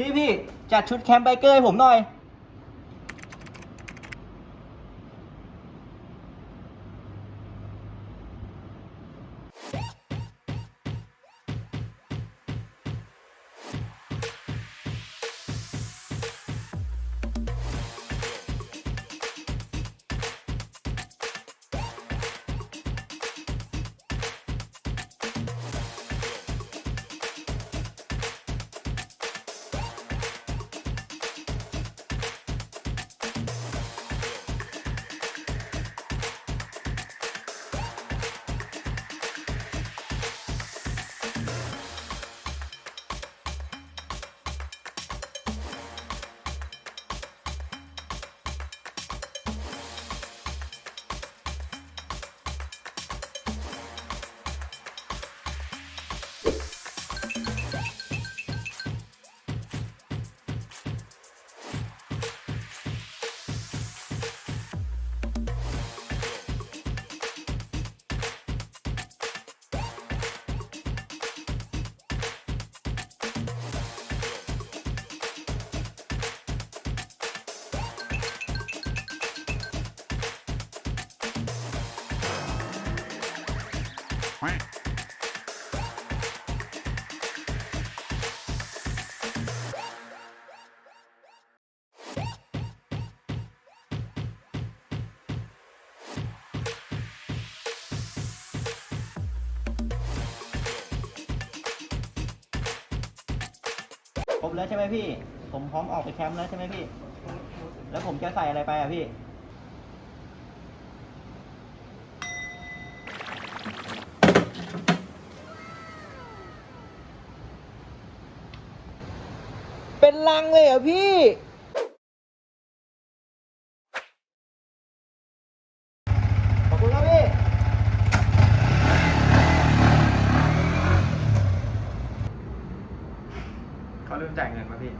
พี่พี่จัดชุดแคมป์ไบเกอร์ให้ผมหน่อย ครบแล้วใช่ไหมพี่ ผมพร้อมออกไปแคมป์แล้วใช่ไหมพี่ แล้วผมจะใส่อะไรไปอะพี่ เป็นลังเลยเหรอพี่ ขอบคุณครับพี่ เขาลืมจ่ายเงินมาพี่